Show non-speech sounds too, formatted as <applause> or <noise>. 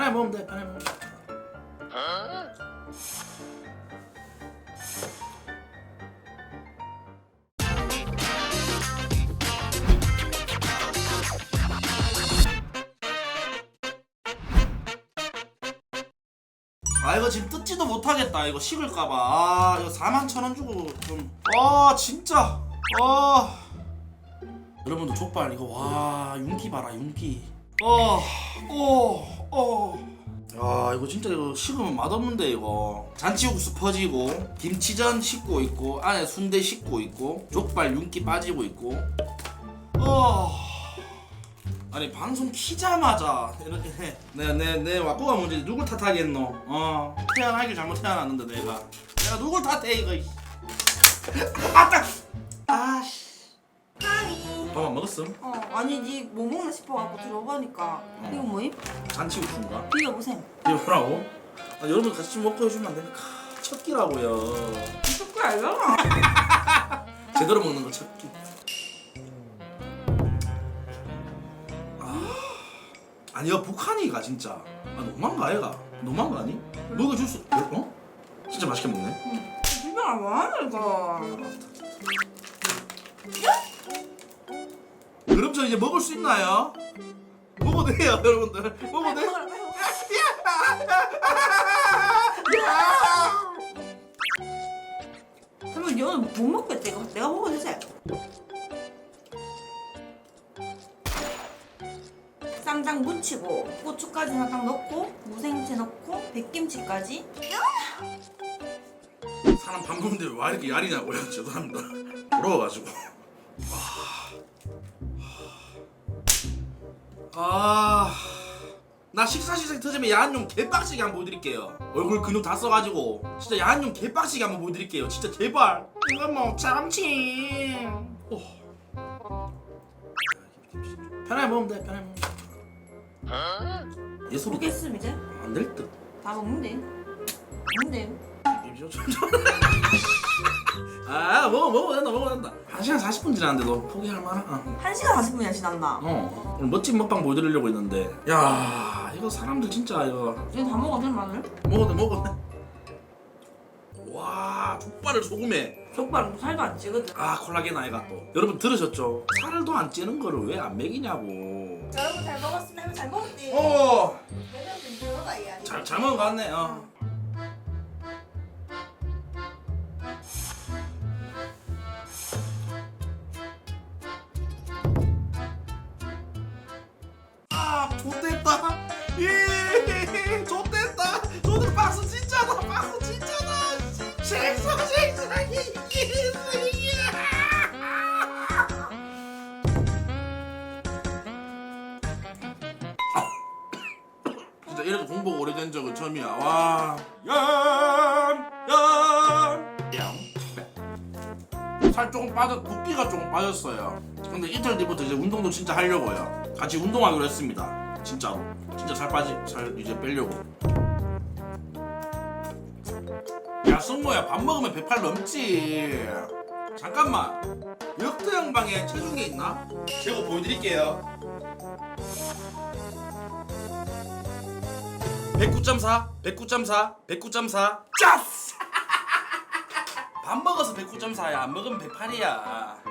편하게 먹으면 돼 편하게 먹으면 돼 아 이거 지금 뜯지도 못하겠다. 이거 식을까봐. 아 이거 4만 천원 주고 좀아 진짜. 아. 여러분들 족발 이거 와 윤기 봐라 윤기. 어어 어. 아 이거 진짜 이거 식으면 맛없는데 이거. 잔치국수 퍼지고 김치전 식고 있고 안에 순대 식고 있고 족발 윤기 빠지고 있고. 어. 아니 방송 키자마자 이렇게 내내내 와꾸가 문제 누굴 탓하겠노? 어. 태어나길 잘못 태어났는데 내가. 내가 누굴 탓해 이거 이. <laughs> 아따 먹었음? 어 아니 니뭐 먹나 싶어갖고 들어보니까 이거 뭐임? 잔치국수인가? 비벼보셈. 이거라고? 아, 여러분 같이 좀 먹고 해주면 안 됩니까? 첫 끼라고요 이거 알잖아. <laughs> 제대로 먹는 거 첫 끼. 아, 아니야 북한이가 진짜. 아 너무한가 얘가? 너무한 거 아니? 먹어줄 수? 어? 진짜 맛있게 먹네. 비벼 뭐하는 이거? 그럼 저 이제 먹을 수 있나요? 먹어도 돼요 여러분들. 먹어도 돼? 먹어라, 빨리 먹어라. 그러면 니 오늘 못 먹겠지? 이거 내가 먹어도 되지? 쌈장 묻히고 고추까지 살짝 넣고 무생채 넣고 백김치까지 사람 밥 먹는데 왜 이렇게 야리냐고요? 죄송합니다. 부러워가지고. 아, 나 식사 시장 터지면 야한용 개빡치게 한번 보여드릴게요. 얼굴 근육 다 써가지고 진짜 야한용 개빡치게 한번 보여드릴게요. 진짜 제발. 이건 뭐 참치. 오. 편하게 먹으면 돼. 편하게 먹으면 돼. 얘 소리 모르겠음 이제 안될 듯. 다 먹는데 먹는데 <laughs> 아 먹어 먹어 된다 먹어 된다. 1 시간 40분 지났는데도 포기할 만한. 어. 1시간 40분이나 지났나 어 오늘 멋진 먹방 보여드리려고 했는데. 야 이거 사람들 진짜 이거. 이거 다 먹어도 돼 마늘? 먹어도 먹어도. 와 족발을 소금에. 족발 살도 안 찌거든. 아 콜라겐 아이가 또. 여러분 들으셨죠? 살도 안 찌는 거를 왜 안 먹이냐고. 여러분 잘 먹었으면 잘 먹었지 어잘 이 아이 잘 먹은 거 같네 어. 생선 <laughs> 생선 진짜 이렇게 공복 오래된 적은 처음이야. 와. 살 조금 빠졌 붓기가 조금 빠졌어요. 근데 이틀 뒤부터 이제 운동도 진짜 하려고요. 같이 운동하기로 했습니다. 진짜로. 진짜 살 빠지 살 이제 빼려고 승모야. 밥 먹으면 108 넘지. 잠깐만. 역도 양방에 체중계 있나? 제가 보여드릴게요. 109.4 109.4 109.4 짜스! <laughs> 밥 먹어서 109.4야. 안 먹으면 108이야